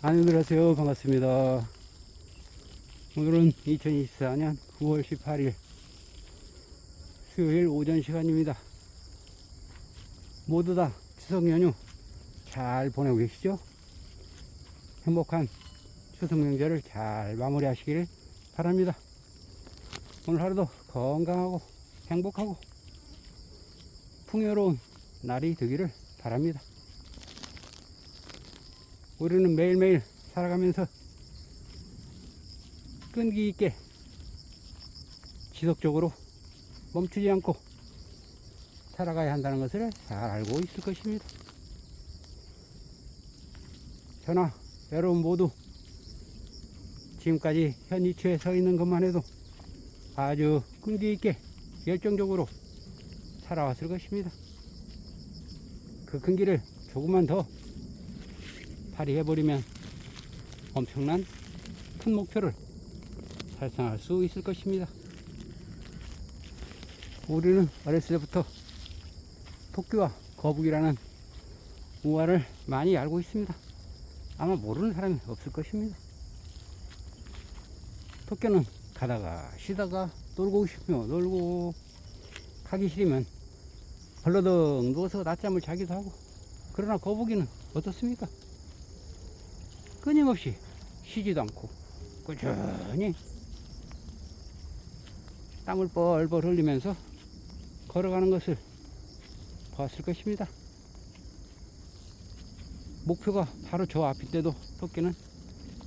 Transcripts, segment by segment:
안녕하세요. 반갑습니다. 오늘은 2024년 9월 18일 수요일 오전 시간입니다. 모두 다 추석 연휴 잘 보내고 계시죠? 행복한 추석 명절을 잘 마무리하시기를 바랍니다. 오늘 하루도 건강하고 행복하고 풍요로운 날이 되기를 바랍니다. 우리는 매일매일 살아가면서 끈기 있게 지속적으로 멈추지 않고 살아가야 한다는 것을 잘 알고 있을 것입니다. 저나 여러분 모두 지금까지 현 위치에 서 있는 것만 해도 아주 끈기 있게 열정적으로 살아왔을 것입니다. 그 끈기를 조금만 더 발휘해버리면 엄청난 큰 목표를 달성할 수 있을 것입니다. 우리는 어렸을 때부터 토끼와 거북이라는 우화를 많이 알고 있습니다. 아마 모르는 사람이 없을 것입니다. 토끼는 가다가 쉬다가 놀고 싶으면 놀고 가기 싫으면 벌러덩 누워서 낮잠을 자기도 하고 그러나 거북이는 어떻습니까? 끊임없이 쉬지도 않고 꾸준히 땀을 뻘뻘 흘리면서 걸어가는 것을 봤을 것입니다. 목표가 바로 저 앞인데도 토끼는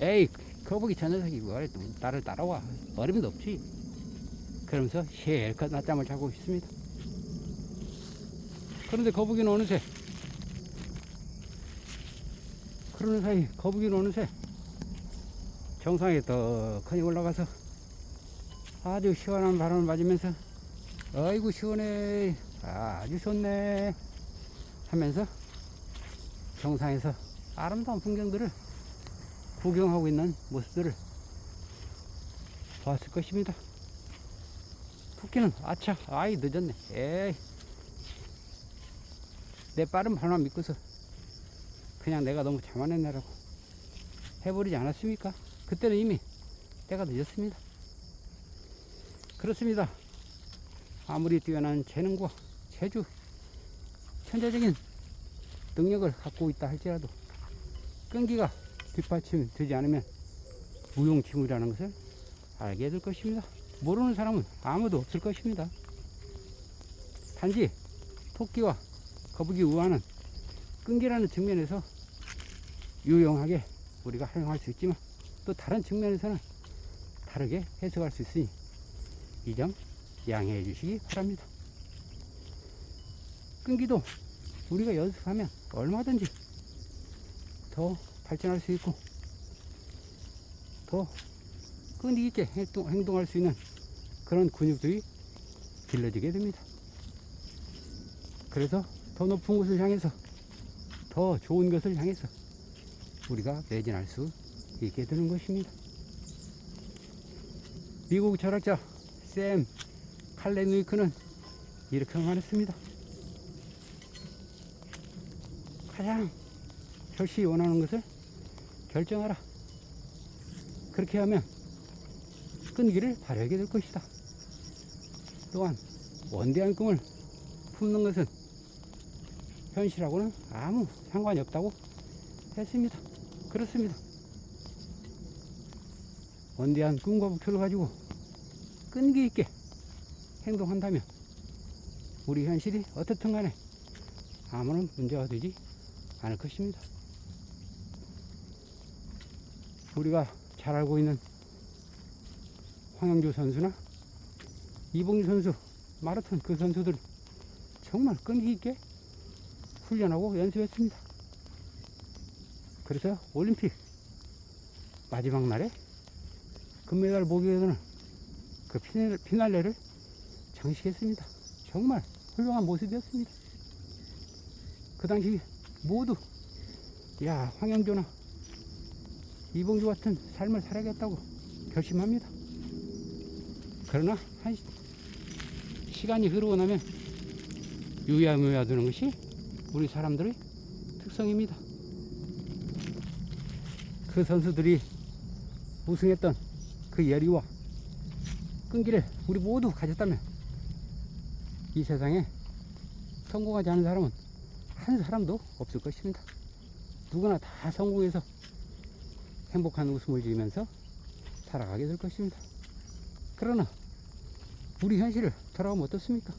에이 거북이 저 녀석이 왜 나를 따라와 어림도 없지 그러면서 실컷 낮잠을 자고 있습니다. 그런데 거북이는 어느새 그러는 사이 거북이는 어느새 정상에 더 커니 올라가서 아주 시원한 바람을 맞으면서 아이고 시원해. 아주 좋네 하면서 정상에서 아름다운 풍경들을 구경하고 있는 모습들을 봤을 것입니다. 토끼는 아차 아이 늦었네. 에이. 내 빠른 발만 믿고서 그냥 내가 너무 자만했네라고 해버리지 않았습니까? 그때는 이미 때가 늦었습니다. 그렇습니다. 아무리 뛰어난 재능과 재주, 천재적인 능력을 갖고 있다 할지라도 끈기가 뒷받침 되지 않으면 무용지물이라는 것을 알게 될 것입니다. 모르는 사람은 아무도 없을 것입니다. 단지 토끼와 거북이 우화는 끈기라는 측면에서 유용하게 우리가 활용할 수 있지만 또 다른 측면에서는 다르게 해석할 수 있으니 이 점 양해해 주시기 바랍니다. 끈기도 우리가 연습하면 얼마든지 더 발전할 수 있고 더 끈기 있게 행동, 행동할 수 있는 그런 근육들이 길러지게 됩니다. 그래서 더 높은 곳을 향해서 더 좋은 것을 향해서 우리가 매진할 수 있게 되는 것입니다. 미국 철학자 샘 칼레누이크는 이렇게 말했습니다. 가장 절실히 원하는 것을 결정하라. 그렇게 하면 끈기를 발휘하게 될 것이다. 또한 원대한 꿈을 품는 것은 현실하고는 아무 상관이 없다고 했습니다. 그렇습니다. 원대한 꿈과 목표를 가지고 끈기 있게 행동한다면 우리 현실이 어떻든 간에 아무런 문제가 되지 않을 것입니다. 우리가 잘 알고 있는 황영조 선수나 이봉규 선수, 마라톤 그 선수들 정말 끈기 있게 훈련하고 연습했습니다. 그래서 올림픽 마지막 날에 금메달 보기 위해서는 그 피날- 피날레를 장식했습니다. 정말 훌륭한 모습이었습니다. 그 당시 모두 야 황영조나 이봉주 같은 삶을 살아야겠다고 결심합니다. 그러나 한 시- 시간이 흐르고 나면 유야무야 되는 것이 우리 사람들의 특성입니다. 그 선수들이 우승했던 그 열의와 끈기를 우리 모두 가졌다면 이 세상에 성공하지 않은 사람은 한 사람도 없을 것입니다. 누구나 다 성공해서 행복한 웃음을 지으면서 살아가게 될 것입니다. 그러나 우리 현실을 돌아보면 어떻습니까?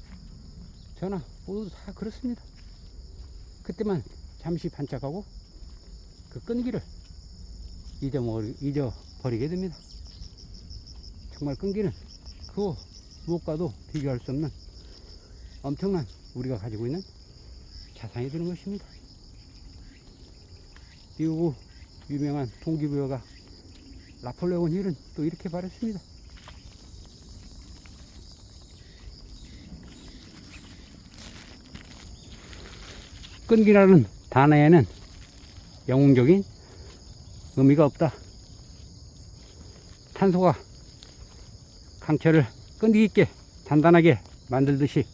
저나 모두 다 그렇습니다. 그때만 잠시 반짝하고 그 끈기를 잊어버리, 잊어버리게 됩니다. 정말 끈기는 그 무엇과도 비교할 수 없는 엄청난 우리가 가지고 있는 자산이 되는 것입니다. 미국 유명한 동기부여가 나폴레옹 힐은 또 이렇게 말했습니다. 끈기라는 단어에는 영웅적인 의미가 없다. 탄소가 강철을 끈기 있게 단단하게 만들듯이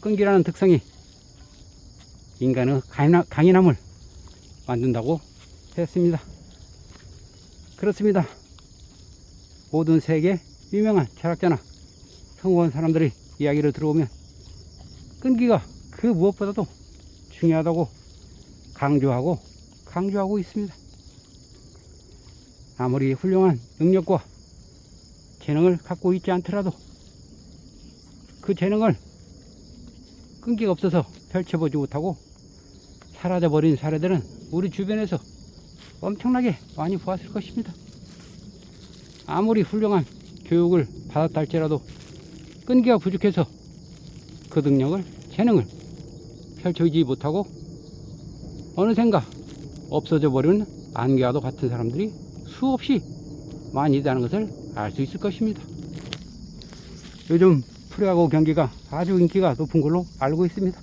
끈기라는 특성이 인간의 강인함을 만든다고 했습니다. 그렇습니다. 모든 세계 유명한 철학자나 성공한 사람들의 이야기를 들어보면 끈기가 그 무엇보다도 중요하다고 강조하고 강조하고 있습니다. 아무리 훌륭한 능력과 재능을 갖고 있지 않더라도 그 재능을 끈기가 없어서 펼쳐보지 못하고 사라져버린 사례들은 우리 주변에서 엄청나게 많이 보았을 것입니다. 아무리 훌륭한 교육을 받았다 할지라도 끈기가 부족해서 그 능력을, 재능을 펼쳐지지 못하고 어느샌가 없어져 버리는 안개와도 같은 사람들이 수없이 많이 있다는 것을 알 수 있을 것입니다. 요즘 프로야구 경기가 아주 인기가 높은 걸로 알고 있습니다.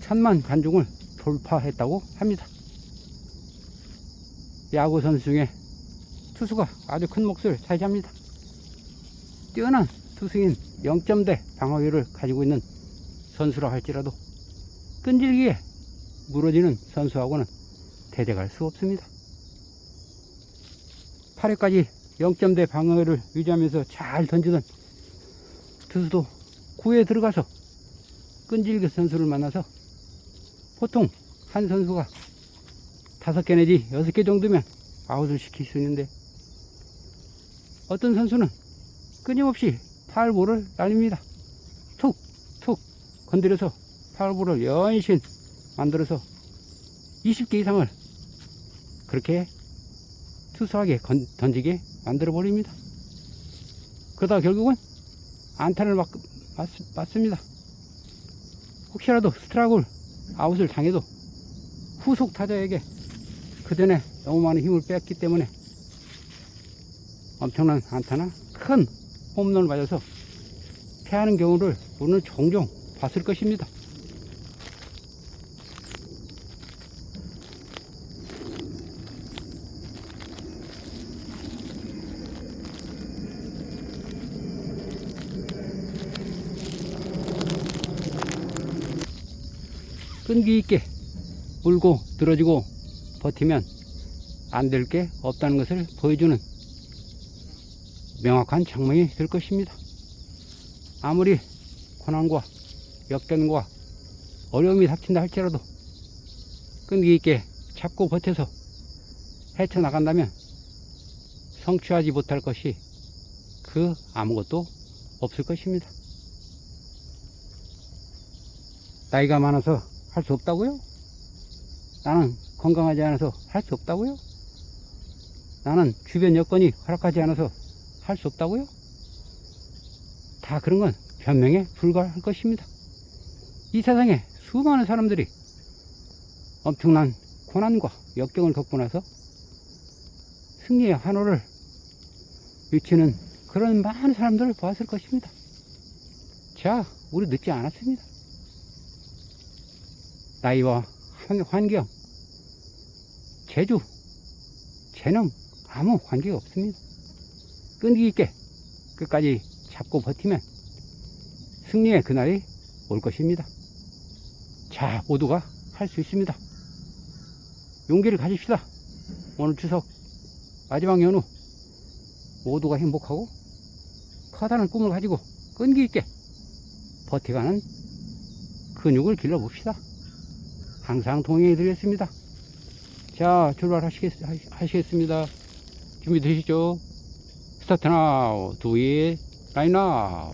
천만 관중을 돌파했다고 합니다. 야구 선수 중에 투수가 아주 큰 몫을 차지합니다. 뛰어난 투수인 0점대 방어율을 가지고 있는 선수라 할지라도 끈질기게 무너지는 선수하고는 대적할 수 없습니다. 8회까지 0점대 방어율을 유지하면서 잘 던지던 투수도 9회에 들어가서 끈질기 선수를 만나서 보통 한 선수가 다섯 개 내지 여섯 개 정도면 아웃을 시킬 수 있는데 어떤 선수는 끊임없이 파울볼을 날립니다. 툭, 툭 건드려서 파울볼을 연신 만들어서 20개 이상을 그렇게 투수하게 건- 던지게 만들어 버립니다. 그러다 결국은 안타를 맞, 맞, 맞습니다. 혹시라도 스트라이크를 아웃을 당해도 후속 타자에게 그 전에 너무 많은 힘을 뺐기 때문에 엄청난 안타나 큰 홈런을 맞아서 패하는 경우를 우리는 종종 봤을 것입니다. 끈기 있게 울고 늘어지고 버티면 안 될 게 없다는 것을 보여주는 명확한 장면이 될 것입니다. 아무리 고난과 역경과 어려움이 닥친다 할지라도 끈기 있게 잡고 버텨서 헤쳐나간다면 성취하지 못할 것이 그 아무것도 없을 것입니다. 나이가 많아서 할 수 없다고요? 나는 건강하지 않아서 할 수 없다고요? 나는 주변 여건이 허락하지 않아서 할 수 없다고요? 다 그런 건 변명에 불과할 것입니다. 이 세상에 수많은 사람들이 엄청난 고난과 역경을 겪고 나서 승리의 환호를 외치는 그런 많은 사람들을 보았을 것입니다. 자, 우리 늦지 않았습니다. 나이와 환- 환경, 재주, 재능 아무 관계가 없습니다. 끈기 있게 끝까지 잡고 버티면 승리의 그날이 올 것입니다. 자, 모두가 할 수 있습니다. 용기를 가집시다. 오늘 추석 마지막 연휴 모두가 행복하고 커다란 꿈을 가지고 끈기 있게 버텨가는 근육을 길러봅시다. 항상 동행해 드리겠습니다. 자, 출발하시겠, 하시겠습니다. 준비되시죠? 스타트 나우, 두이 라인 나우.